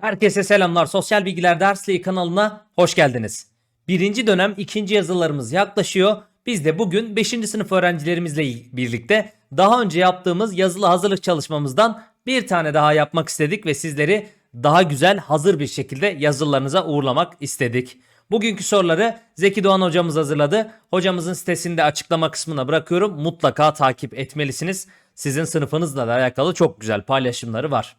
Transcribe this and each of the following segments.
Herkese selamlar. Sosyal Bilgiler Dersliği kanalına hoş geldiniz. Birinci dönem ikinci yazılarımız yaklaşıyor. Biz de bugün 5. sınıf öğrencilerimizle birlikte daha önce yaptığımız yazılı hazırlık çalışmamızdan bir tane daha yapmak istedik ve sizleri daha güzel hazır bir şekilde yazılarınıza uğurlamak istedik. Bugünkü soruları Zeki Doğan hocamız hazırladı. Hocamızın sitesinde açıklama kısmına bırakıyorum. Mutlaka takip etmelisiniz. Sizin sınıfınızla da alakalı çok güzel paylaşımları var.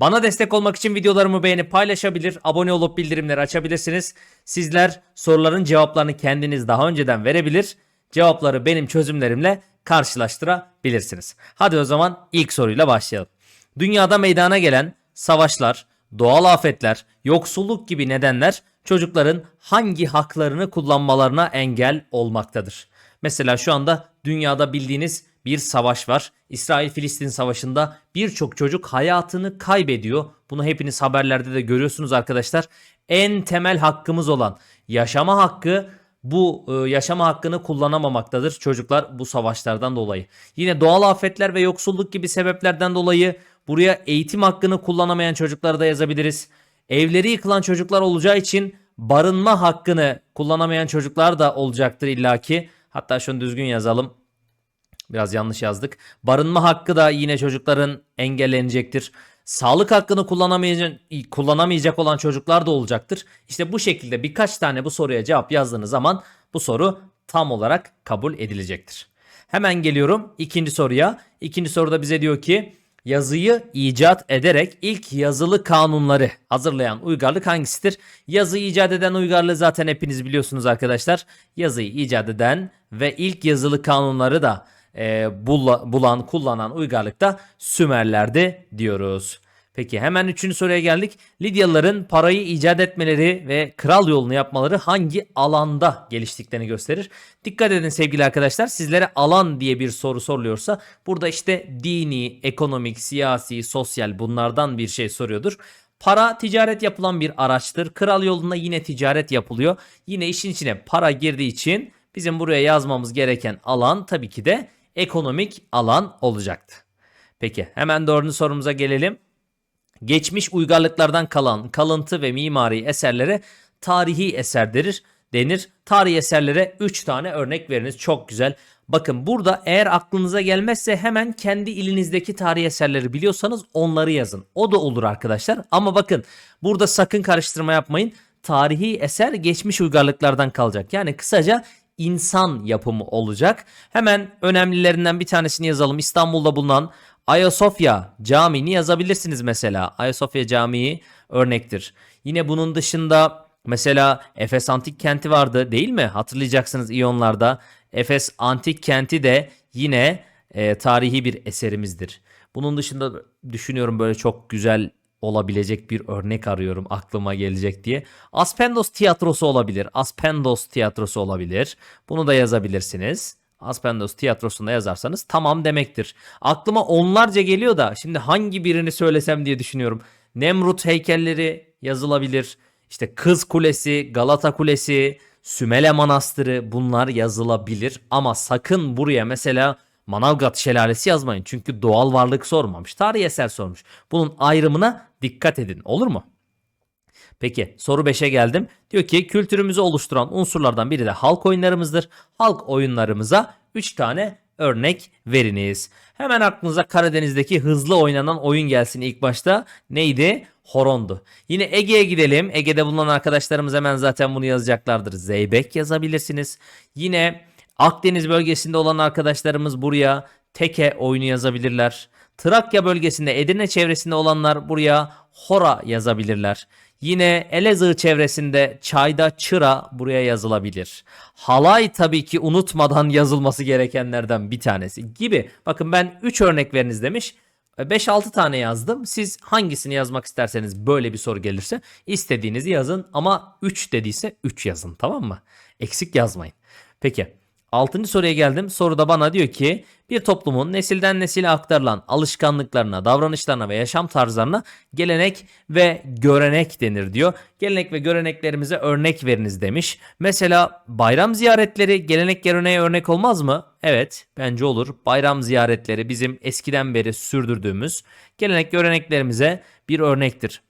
Bana destek olmak için videolarımı beğenip paylaşabilir, abone olup bildirimleri açabilirsiniz. Sizler soruların cevaplarını kendiniz daha önceden verebilir, cevapları benim çözümlerimle karşılaştırabilirsiniz. Hadi o zaman ilk soruyla başlayalım. Dünyada meydana gelen savaşlar, doğal afetler, yoksulluk gibi nedenler çocukların hangi haklarını kullanmalarına engel olmaktadır? Mesela şu anda dünyada bildiğiniz bir savaş var. İsrail-Filistin savaşında birçok çocuk hayatını kaybediyor. Bunu hepiniz haberlerde de görüyorsunuz arkadaşlar. En temel hakkımız olan yaşama hakkı bu e, yaşama hakkını kullanamamaktadır çocuklar bu savaşlardan dolayı. Yine doğal afetler ve yoksulluk gibi sebeplerden dolayı buraya eğitim hakkını kullanamayan çocukları da yazabiliriz. Evleri yıkılan çocuklar olacağı için barınma hakkını kullanamayan çocuklar da olacaktır illaki. Hatta şunu düzgün yazalım. Biraz yanlış yazdık. Barınma hakkı da yine çocukların engellenecektir. Sağlık hakkını kullanamayacak, kullanamayacak olan çocuklar da olacaktır. İşte bu şekilde birkaç tane bu soruya cevap yazdığınız zaman bu soru tam olarak kabul edilecektir. Hemen geliyorum ikinci soruya. İkinci soruda bize diyor ki yazıyı icat ederek ilk yazılı kanunları hazırlayan uygarlık hangisidir? Yazıyı icat eden uygarlığı zaten hepiniz biliyorsunuz arkadaşlar. Yazıyı icat eden ve ilk yazılı kanunları da e, bula- bulan, kullanan uygarlıkta Sümerlerdi diyoruz. Peki hemen üçüncü soruya geldik. Lidyalıların parayı icat etmeleri ve kral yolunu yapmaları hangi alanda geliştiklerini gösterir? Dikkat edin sevgili arkadaşlar sizlere alan diye bir soru soruluyorsa burada işte dini, ekonomik, siyasi, sosyal bunlardan bir şey soruyordur. Para ticaret yapılan bir araçtır. Kral yolunda yine ticaret yapılıyor. Yine işin içine para girdiği için bizim buraya yazmamız gereken alan tabii ki de ekonomik alan olacaktı. Peki hemen dördüncü sorumuza gelelim. Geçmiş uygarlıklardan kalan kalıntı ve mimari eserlere tarihi eser denir. denir. Tarihi eserlere 3 tane örnek veriniz. Çok güzel. Bakın burada eğer aklınıza gelmezse hemen kendi ilinizdeki tarihi eserleri biliyorsanız onları yazın. O da olur arkadaşlar. Ama bakın burada sakın karıştırma yapmayın. Tarihi eser geçmiş uygarlıklardan kalacak. Yani kısaca insan yapımı olacak. Hemen önemlilerinden bir tanesini yazalım. İstanbul'da bulunan Ayasofya Camii'ni yazabilirsiniz mesela. Ayasofya Camii örnektir. Yine bunun dışında mesela Efes Antik Kenti vardı değil mi? Hatırlayacaksınız İyonlarda. Efes Antik Kenti de yine e, tarihi bir eserimizdir. Bunun dışında düşünüyorum böyle çok güzel olabilecek bir örnek arıyorum aklıma gelecek diye. Aspendos tiyatrosu olabilir. Aspendos tiyatrosu olabilir. Bunu da yazabilirsiniz. Aspendos tiyatrosunda yazarsanız tamam demektir. Aklıma onlarca geliyor da şimdi hangi birini söylesem diye düşünüyorum. Nemrut heykelleri yazılabilir. İşte Kız Kulesi, Galata Kulesi, Sümele Manastırı bunlar yazılabilir. Ama sakın buraya mesela Manavgat Şelalesi yazmayın. Çünkü doğal varlık sormamış. Tarihi eser sormuş. Bunun ayrımına dikkat edin. Olur mu? Peki soru 5'e geldim. Diyor ki kültürümüzü oluşturan unsurlardan biri de halk oyunlarımızdır. Halk oyunlarımıza 3 tane örnek veriniz. Hemen aklınıza Karadeniz'deki hızlı oynanan oyun gelsin ilk başta. Neydi? Horondu. Yine Ege'ye gidelim. Ege'de bulunan arkadaşlarımız hemen zaten bunu yazacaklardır. Zeybek yazabilirsiniz. Yine Akdeniz bölgesinde olan arkadaşlarımız buraya teke oyunu yazabilirler. Trakya bölgesinde Edirne çevresinde olanlar buraya hora yazabilirler. Yine Elazığ çevresinde çayda çıra buraya yazılabilir. Halay tabii ki unutmadan yazılması gerekenlerden bir tanesi gibi. Bakın ben 3 örnek veriniz demiş. 5-6 tane yazdım. Siz hangisini yazmak isterseniz böyle bir soru gelirse istediğinizi yazın ama 3 dediyse 3 yazın tamam mı? Eksik yazmayın. Peki Altıncı soruya geldim. Soruda bana diyor ki bir toplumun nesilden nesile aktarılan alışkanlıklarına, davranışlarına ve yaşam tarzlarına gelenek ve görenek denir diyor. Gelenek ve göreneklerimize örnek veriniz demiş. Mesela bayram ziyaretleri gelenek göreneğe örnek olmaz mı? Evet bence olur. Bayram ziyaretleri bizim eskiden beri sürdürdüğümüz gelenek göreneklerimize bir örnektir.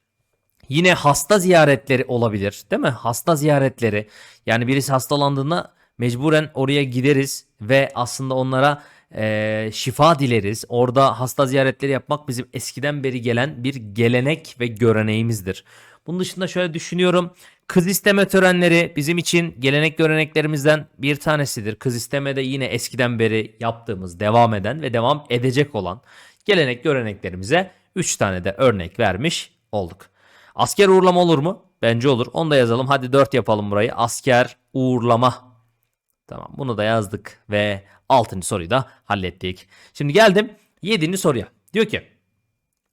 Yine hasta ziyaretleri olabilir değil mi? Hasta ziyaretleri. Yani birisi hastalandığında mecburen oraya gideriz ve aslında onlara eee, şifa dileriz. Orada hasta ziyaretleri yapmak bizim eskiden beri gelen bir gelenek ve göreneğimizdir. Bunun dışında şöyle düşünüyorum. Kız isteme törenleri bizim için gelenek göreneklerimizden bir tanesidir. Kız isteme de yine eskiden beri yaptığımız, devam eden ve devam edecek olan gelenek göreneklerimize 3 tane de örnek vermiş olduk. Asker uğurlama olur mu? Bence olur. Onu da yazalım. Hadi 4 yapalım burayı. Asker uğurlama. Tamam bunu da yazdık ve 6. soruyu da hallettik. Şimdi geldim 7. soruya. Diyor ki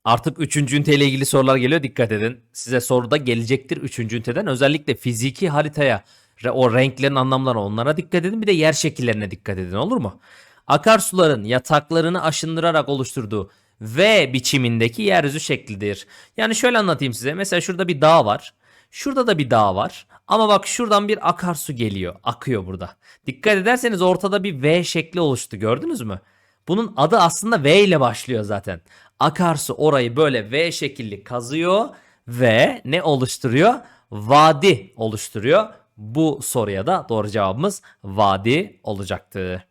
artık 3. üniteyle ilgili sorular geliyor dikkat edin. Size soru da gelecektir 3. üniteden. Özellikle fiziki haritaya o renklerin anlamlarına onlara dikkat edin. Bir de yer şekillerine dikkat edin olur mu? Akarsuların yataklarını aşındırarak oluşturduğu V biçimindeki yeryüzü şeklidir. Yani şöyle anlatayım size. Mesela şurada bir dağ var. Şurada da bir dağ var. Ama bak şuradan bir akarsu geliyor. Akıyor burada. Dikkat ederseniz ortada bir V şekli oluştu. Gördünüz mü? Bunun adı aslında V ile başlıyor zaten. Akarsu orayı böyle V şekilli kazıyor ve ne oluşturuyor? Vadi oluşturuyor. Bu soruya da doğru cevabımız vadi olacaktı.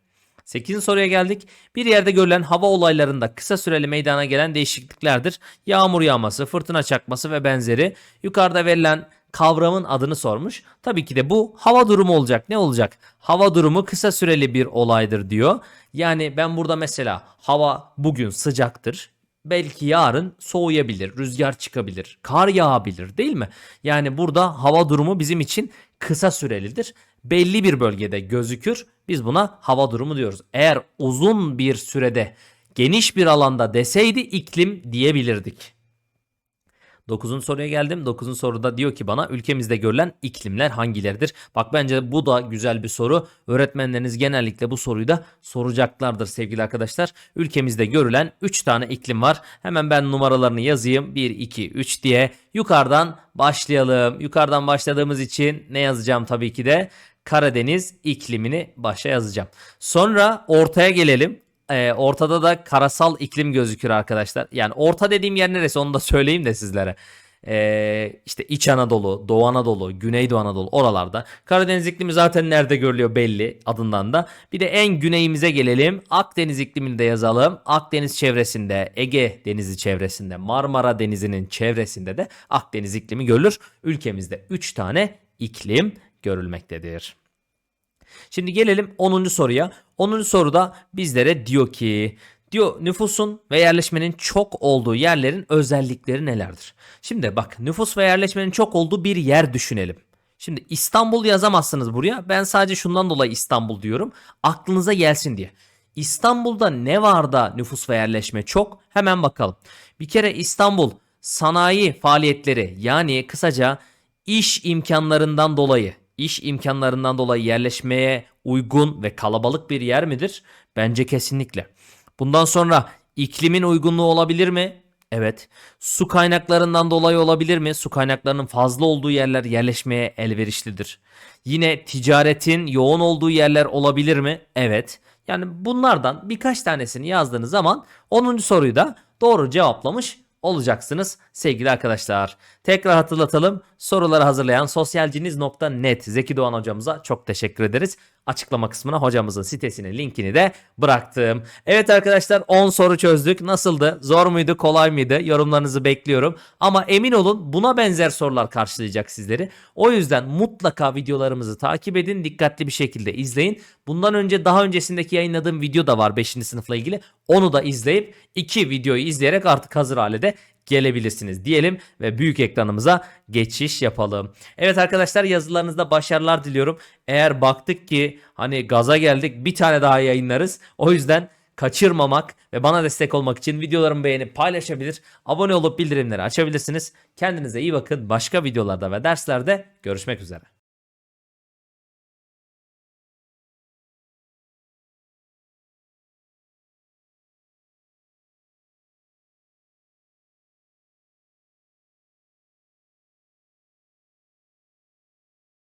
8. soruya geldik. Bir yerde görülen hava olaylarında kısa süreli meydana gelen değişikliklerdir. Yağmur yağması, fırtına çakması ve benzeri. Yukarıda verilen kavramın adını sormuş. Tabii ki de bu hava durumu olacak. Ne olacak? Hava durumu kısa süreli bir olaydır diyor. Yani ben burada mesela hava bugün sıcaktır. Belki yarın soğuyabilir, rüzgar çıkabilir, kar yağabilir değil mi? Yani burada hava durumu bizim için kısa sürelidir. Belli bir bölgede gözükür. Biz buna hava durumu diyoruz. Eğer uzun bir sürede, geniş bir alanda deseydi iklim diyebilirdik. 9. soruya geldim. 9. soruda diyor ki bana ülkemizde görülen iklimler hangileridir? Bak bence bu da güzel bir soru. Öğretmenleriniz genellikle bu soruyu da soracaklardır sevgili arkadaşlar. Ülkemizde görülen 3 tane iklim var. Hemen ben numaralarını yazayım. 1, 2, 3 diye. Yukarıdan başlayalım. Yukarıdan başladığımız için ne yazacağım tabii ki de? Karadeniz iklimini başa yazacağım. Sonra ortaya gelelim. Ee, ortada da karasal iklim gözükür arkadaşlar. Yani orta dediğim yer neresi onu da söyleyeyim de sizlere. Ee, işte İç Anadolu, Doğu Anadolu, Güneydoğu Anadolu oralarda. Karadeniz iklimi zaten nerede görülüyor belli adından da. Bir de en güneyimize gelelim. Akdeniz iklimini de yazalım. Akdeniz çevresinde, Ege Denizi çevresinde, Marmara Denizi'nin çevresinde de Akdeniz iklimi görülür. Ülkemizde 3 tane iklim görülmektedir. Şimdi gelelim 10. soruya. 10. soruda bizlere diyor ki diyor nüfusun ve yerleşmenin çok olduğu yerlerin özellikleri nelerdir? Şimdi bak nüfus ve yerleşmenin çok olduğu bir yer düşünelim. Şimdi İstanbul yazamazsınız buraya. Ben sadece şundan dolayı İstanbul diyorum. Aklınıza gelsin diye. İstanbul'da ne var da nüfus ve yerleşme çok? Hemen bakalım. Bir kere İstanbul sanayi faaliyetleri yani kısaca iş imkanlarından dolayı iş imkanlarından dolayı yerleşmeye uygun ve kalabalık bir yer midir? Bence kesinlikle. Bundan sonra iklimin uygunluğu olabilir mi? Evet. Su kaynaklarından dolayı olabilir mi? Su kaynaklarının fazla olduğu yerler yerleşmeye elverişlidir. Yine ticaretin yoğun olduğu yerler olabilir mi? Evet. Yani bunlardan birkaç tanesini yazdığınız zaman 10. soruyu da doğru cevaplamış olacaksınız sevgili arkadaşlar. Tekrar hatırlatalım. Soruları hazırlayan sosyalciniz.net Zeki Doğan hocamıza çok teşekkür ederiz. Açıklama kısmına hocamızın sitesinin linkini de bıraktım. Evet arkadaşlar 10 soru çözdük. Nasıldı? Zor muydu? Kolay mıydı? Yorumlarınızı bekliyorum. Ama emin olun buna benzer sorular karşılayacak sizleri. O yüzden mutlaka videolarımızı takip edin. Dikkatli bir şekilde izleyin. Bundan önce daha öncesindeki yayınladığım video da var 5. sınıfla ilgili. Onu da izleyip iki videoyu izleyerek artık hazır hale de gelebilirsiniz diyelim ve büyük ekranımıza geçiş yapalım. Evet arkadaşlar yazılarınızda başarılar diliyorum. Eğer baktık ki hani gaza geldik bir tane daha yayınlarız. O yüzden kaçırmamak ve bana destek olmak için videolarımı beğenip paylaşabilir, abone olup bildirimleri açabilirsiniz. Kendinize iyi bakın. Başka videolarda ve derslerde görüşmek üzere.